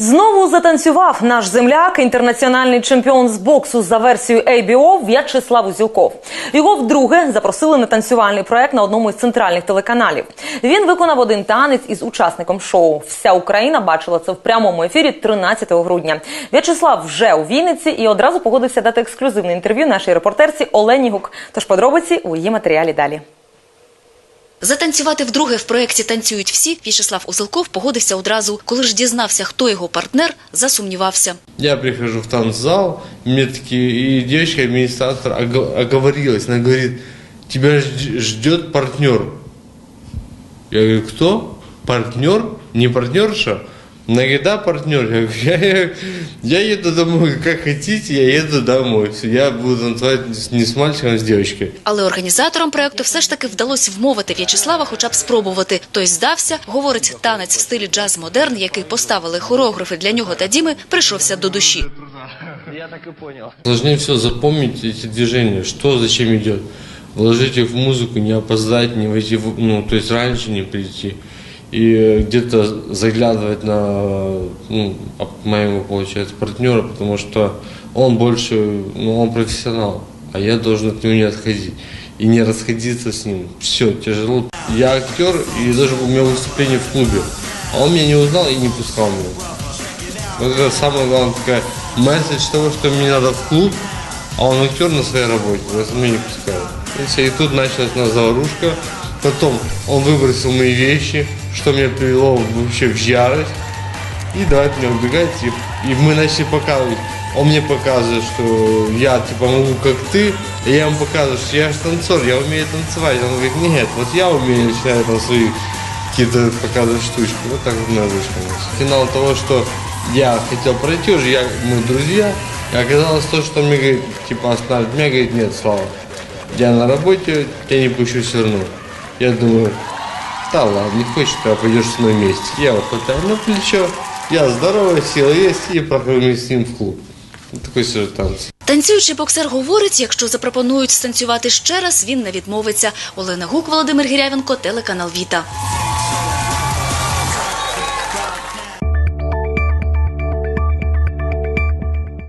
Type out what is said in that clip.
Знову затанцював наш земляк, інтернаціональний чемпіон з боксу за версією ABO В'ячеслав Узілков. Його вдруге запросили на танцювальний проект на одному із центральних телеканалів. Він виконав один танець із учасником шоу. Вся Україна бачила це в прямому ефірі 13 грудня. В'ячеслав вже у Вінниці і одразу погодився дати ексклюзивне інтерв'ю нашій репортерці Олені Гук. Тож подробиці у її матеріалі далі. Затанцювати вдруге в проєкті «Танцюють всі» В'ячеслав Узелков погодився одразу. Коли ж дізнався, хто його партнер, засумнівався. Я прихожу в танцзал, мне такие, и девочка-администратор оговорилась, она говорит, тебя жд- ждет партнер. Я говорю, кто? Партнер? Не партнерша? Она говорит, да, партнер. Я, я, я, я еду домой, как хотите, я еду домой. Все, я буду танцевать не с мальчиком, а с девочкой. Але організаторам проєкту все ж таки вдалося вмовити В'ячеслава хоча б спробувати. Той здався, говорить, танець в стилі джаз-модерн, який поставили хореографи для нього та Діми, прийшовся до душі. Сложнее всего запомнить эти движения, что зачем идет. Вложить их в музыку, не опоздать, не войти, в, ну, то есть раньше не прийти. И э, где-то заглядывать на ну, моего, получается, партнера, потому что он больше, ну, он профессионал, а я должен от него не отходить. И не расходиться с ним. Все, тяжело. Я актер, и даже у меня выступление в клубе. А он меня не узнал и не пускал меня. Вот это самое главное, такая месседж того, что мне надо в клуб, а он актер на своей работе, поэтому меня не пускают. И тут началась у нас заварушка. Потом он выбросил мои вещи, что меня привело вообще в ярость. И давай от меня убегать. И, и мы начали показывать. Он мне показывает, что я типа могу как ты, и я ему показываю, что я же танцор, я умею танцевать. Он говорит, нет, вот я умею, начинаю там свои какие-то показывать штучки. Вот так вот у вышло. Финал того, что я хотел пройти уже, я, мы друзья, и оказалось то, что мне говорит, типа останавливает меня, говорит, нет, Слава, я на работе, тебя не пущу все равно. Я думаю, да ладно, не хочешь, тогда пойдешь со мной вместе. Я вот хватаю на плечо, я здоровая, сила есть, и прохожу с ним в клуб. Такой сюжет танца. Танцюючий боксер говорить, якщо запропонують станцювати ще раз, він не відмовиться. Олена Гук, Володимир Гірявенко, телеканал Віта.